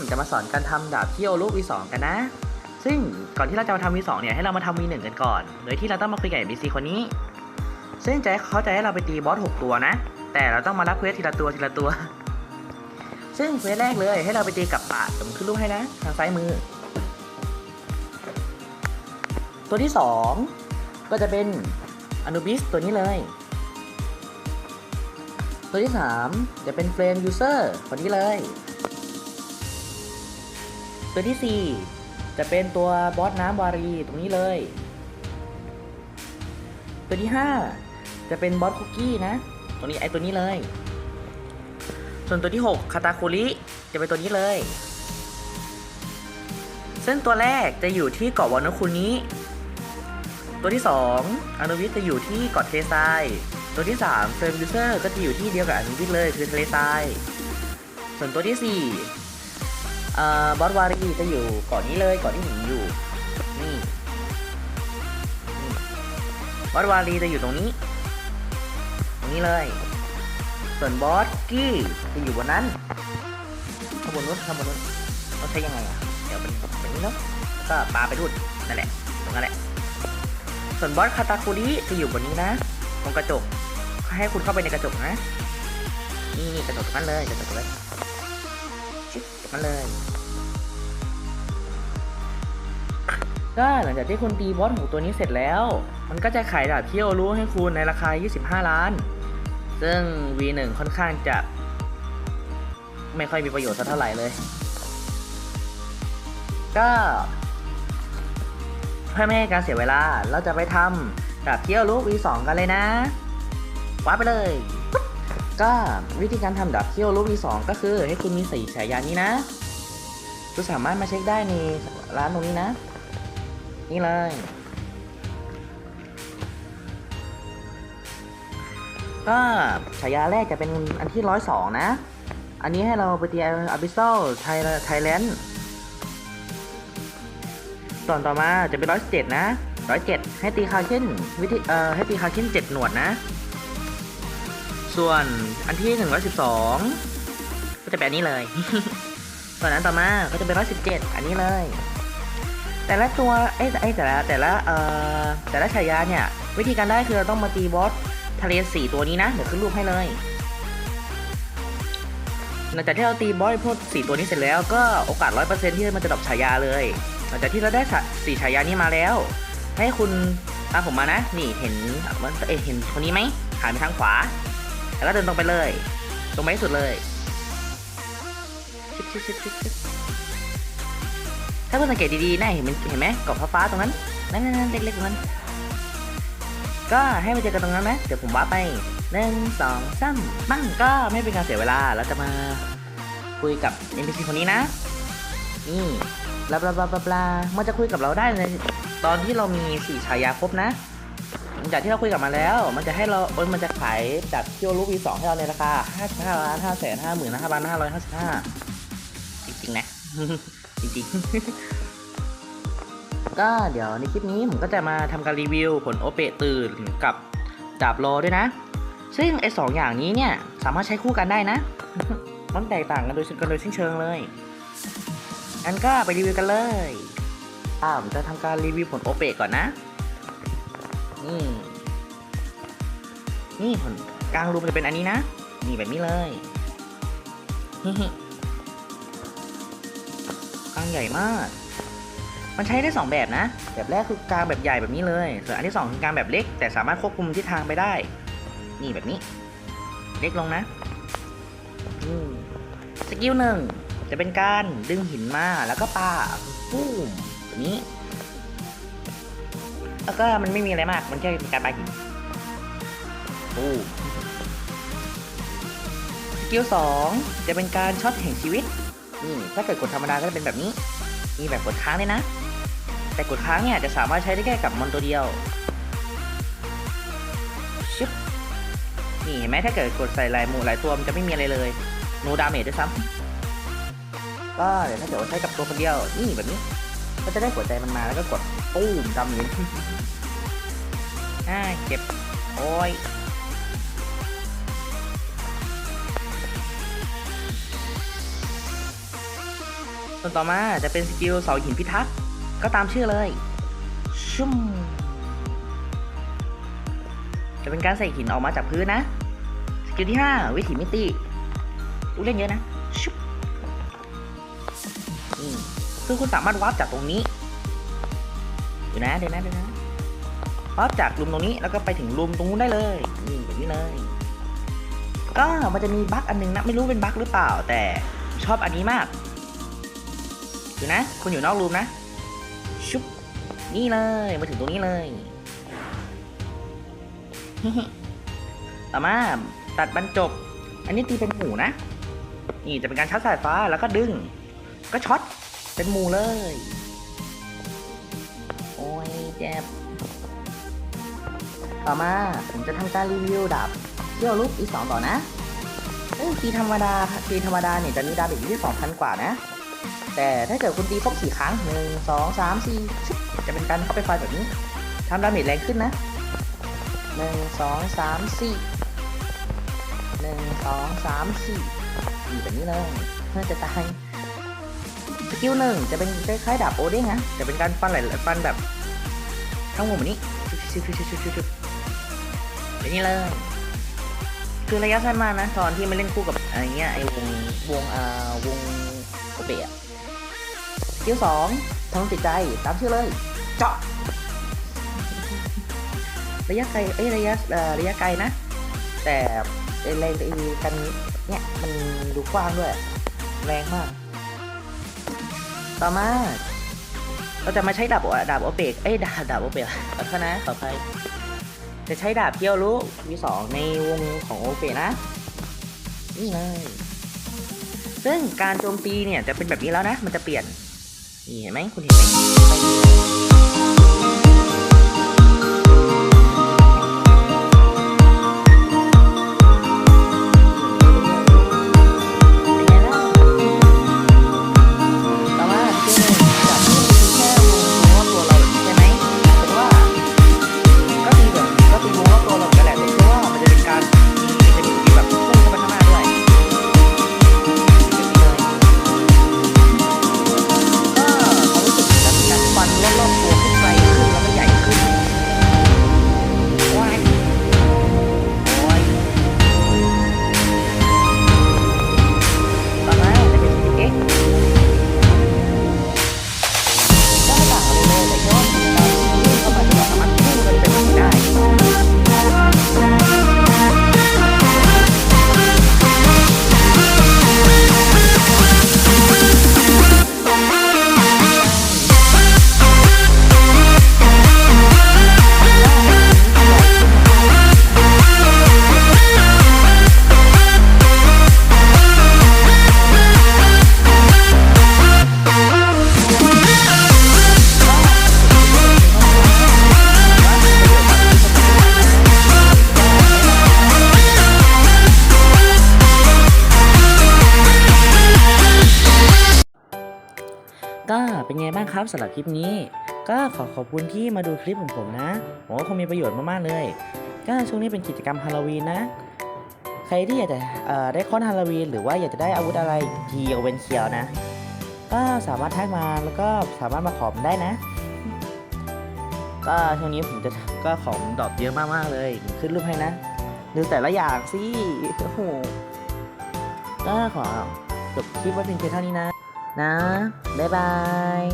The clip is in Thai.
ผมจะมาสอนการทำดาบเที่ยวรูป V2 กันนะ ซึ่งก่อนที่เราจะมาทำ V2 เนี่ยให้เรามาทำ V1 กันก่อน โดยที่เราต้องมาคุยกับ NPC คนนี้ ซึ่งจะเขาจะให้เราไปตีบอส6ตัวนะ แต่เราต้องมารับเควสทีละตัวทีละตัว ซึ่งเควสแรกเลยให้เราไปตีกับป่าผมขึ้นรูปให้นะ ทางซ้ายมือ ตัวที่ 2 ก็จะเป็นอนุบิสตัวนี้เลย ตัวที่ 3 จะเป็นเฟรมยูเซอร์คนนี้เลย ตัวที่ 4 จะเป็นตัวบอสน้ำวารีตรงนี้เลย ตัวที่ 5 จะเป็นบอสคุกกี้นะตัวนี้ไอตัวนี้เลย ส่วนตัวที่ 6 คาตาคุริจะเป็นตัวนี้เลย ซึ่งตัวแรกจะอยู่ที่เกาะวานคุนี้ ตัวที่ 2อนุวิทย์จะอยู่ที่เกาะเทซายตัวที่3เฟรมยูเซอร์ก็จะอยู่ที่เดียวกับอนุวิทย์เลยคือทะเลทราย ส่วนตัวที่ 4 บอสวารีจะอยู่กาะนี้เลยเกาะที่หนีอยู่นี่บอสวารีจะอยู่ตรงนี้ ตรงนี้เลย ส่วนบอสกี้จะอยู่บนนั้นข้างบนนู้นข้างบนนู้นต้องใช้ยังไงอะเดี๋ยวเป็นแบบนี้เนาะแล้วก็ปาไปดูดนั่นแหละตรงนั้นแหละ ส่วนบอสคาตาคุริจะอยู่บนนี้นะ ตรงกระจกให้คุณเข้าไปในกระจกนะ นี่นี่กระจกตรงนั้นเลยกระจกตรงนั้น ชิบตรงนั้นเลย ก็หลังจากที่คุณตีบอสหมูตัวนี้เสร็จแล้ว มันก็จะขายดาบเที่ยวรู้ให้คุณในราคา 25 ล้าน ซึ่ง V1 ค่อนข้างจะ ไม่ค่อยมีประโยชน์สักเท่าไหร่เลย ก็เพื่อไม่ให้การเสียเวลาเราจะไปทำดาบเที่ยวลูก V2 กันเลยนะว้าไปเลย ก็วิธีการทำดาบเที่ยวลูก V2 ก็คือให้คุณมีสีฉายานี้นะคุณสามารถมาเช็คได้ในร้านตรงนี้นะ นี่เลย ก็ฉายาแรกจะเป็นอันที่ร้อยสองนะ อันนี้ให้เราไปตีอาบิโซไทยไทยแลนด์ส่วนต่อมาจะเป็นร้อยเจ็ดนะร้อยเจ็ดให้ตีคาเค้นวิธีเอ่อให้ตีคาเค้นเจ็ดหนวดนะ ส่วนอันที่หนึ่งร้อยสิบสองก็จะเป็นอันนี้เลย ส่วนอันต่อมาก็จะเป็นร้อยสิบเจ็ดอันนี้เลย แต่ละตัวเอ้ยไอ้ยแต่ละแต่ละเอ่อแต่ละฉายาเนี่ยวิธีการได้คือเราต้องมาตีบอสทะเลสี่ตัวนี้นะเดี๋ยวขึ้นรูปให้เลยหลังจากที่เราตีบอสพวกสี่ตัวนี้เสร็จแล้วก็โอกาสร้อยเปอร์เซ็นที่มันจะดรอปฉายาเลยหลังจากที่เราได้สี่ฉายานี้มาแล้ว ให้คุณตามผมมานะ นี่เห็นเอยเห็นคนนี้ไหมหันไปทางขวา แล้วก็เดินตรงไปเลย ตรงไปสุดเลยชิบชิบชิบชิบชิบถ้าคุณสังเกตดีๆนะเห็นมันเห็นไหมกรอบฟ้าๆตรงนั้นนั่นนั่นเล็กๆตรงนั้น ก็ให้มาเจอกันตรงนั้นนะเดี๋ยวผมว่าไปหนึ่งสองสามปั้งก็ไม่เป็นการเสียเวลาเราจะมาคุยกับ NPC คนนี้นะ นี่บลาบลาบลาบลาบลามันจะคุยกับเราได้ในตอนที่เรามีสี่ฉายาครบนะ หลังจากที่เราคุยกับมันแล้ว มันจะให้เรามันจะขายจากเที่ยวลูกวีสองให้เราในราคา55ล้าน5แสน5หมื่น5พัน555จริงๆนะ จริงๆ ก็เดี๋ยวในคลิปนี้ผมก็จะมาทำการรีวิวผลโอเปตื่นกับดาบโลด้วยนะ ซึ่งไอ้สองอย่างนี้เนี่ยสามารถใช้คู่กันได้นะ มันแตกต่างกันโดยกันโดยสิ้นเชิงเลยงั้นก็ไปรีวิวกันเลยอ่าผมจะทำการรีวิวผลโอเปก่อนนะ นี่นี่ผลกลางรูมจะเป็นอันนี้นะ นี่แบบนี้เลยกลางใหญ่มาก มันใช้ได้สองแบบนะ แบบแรกคือกลางแบบใหญ่แบบนี้เลย ส่วนอันที่สองคือกลางแบบเล็ก แต่สามารถควบคุมทิศทางไปได้ นี่แบบนี้ เล็กลงนะสกิลหนึ่งจะเป็นการดึงหินมาแล้วก็ปาปุ้มแบบนี้ แล้วก็มันไม่มีอะไรมาก มันแค่เป็นการปาหินปูมสกิลสองจะเป็นการช็อตแห่งชีวิต นี่ถ้าเกิดกดธรรมดาก็จะเป็นแบบนี้ มีแบบกดค้างเลยนะ แต่กดค้างเนี่ยจะสามารถใช้ได้แค่กับมอนตัวเดียวชึบนี่เห็นไหมถ้าเกิดกดใส่หลายหมู่หลายตัวมันจะไม่มีอะไรเลยโนดาเมจด้วยซ้ำก็เดี๋ยวถ้าเกิดว่าใช้กับตัวคนเดียว นี่แบบนี้ ก็จะได้หัวใจมันมาแล้วก็กด ตู้มดำเลยอ่าเก็บ โอ้ยกส่วนต่อมาจะเป็นสกิลเสาหินพิทักษ์ก็ตามชื่อเลย ชุ่ม จะเป็นการใส่หินออกมาจากพื้นนะ สกิลที่ 5 วิถีมิติลูกเล่นเยอะนะชุบนี่คือคุณสามารถวาร์ปจากตรงนี้ เดี๋ยวนะเดี๋ยวนะเดี๋ยวนะวาร์ปจากรูมตรงนี้แล้วก็ไปถึงรูมตรงนู้นได้เลยนี่แบบนี้เลย ก็มันจะมีบั๊กอันนึงนะไม่รู้เป็นบั๊กหรือเปล่า แต่ชอบอันนี้มากดูนะคุณอยู่นอกรูมนะชุบนี่เลยมาถึงตรงนี้เลยต่อมาตัดบรรจบ อันนี้ตีเป็นหมูนะ นี่จะเป็นการช็อตสายฟ้าแล้วก็ดึง ก็ช็อตเป็นหมูเลย จ็บต่อมาผมจะทำการรีวิวดาบเที่ยวลุกอีสองต่อนะตีธรรมดาตีธรรมดาเนี่ยจะมีดาบอีกที่สองพันกว่านะ แต่ถ้าเกิดคุณตีครบสี่ครั้งหนึ่งสองสามสี่ชุบจะเป็นการเข้าไปไฟแบบนี้ทำดาเมจแรงขึ้นนะหนึ่งสองสามสี่หนึ่งสองสามสี่แบบนี้เลยเพื่อจะตาย สกิลหนึ่งจะเป็นคล้ายๆดาบโอเด้งนะ จะเป็นการฟันไหลฟันแบบ ทั้งวงแบบนี้ชุบชุบชุบชุบชุบแบบนี้เลย คือระยะสั้นมากนะตอนที่มาเล่นคู่กับอะไรเงี้ยไอ้วงวงอ่าวงโอเปะสกิลสองทำติดใจตามชื่อเลย เจาะระยะไกลเอ้ยระยะระยะไกลนะ แต่ไอ้แรงไอ้กันเนี่ยมันดูกว้างด้วย แรงมาก ต่อมา เราจะมาใช้ดาบอดาบโอเปกเอ้ยดาบดาบโอเปกขอโทษนะขออภัยจะใช้ดาบเที่ยวรู้มีสองในวงของโอเปกนะ นี่เลยซึ่งการโจมตีเนี่ยจะเป็นแบบนี้แล้วนะ มันจะเปลี่ยน นี่เห็นไหมคุณเห็นไหม เป็นไงบ้างครับสำหรับคลิปนี้ ก็ขอขอบคุณที่มาดูคลิปของผมนะผมว่าคงมีประโยชน์มากๆเลย ก็ช่วงนี้เป็นกิจกรรมฮาโลวีนนะ ใครที่อยากจะเอ่อได้คอนฮาโลวีนหรือว่าอยากจะได้อาวุธอะไรเคียวเป็นเคียวนะ ก็สามารถทักมาแล้วก็สามารถมาขอผมได้นะ ก็ช่วงนี้ผมจะก็ของดอปเยอะมากๆเลยขึ้นรูปให้นะดูแต่ละอย่างสิโอ้โหก็ขอจบคลิปไว้เพียงแค่เท่านี้นะ นะบ๊ายบาย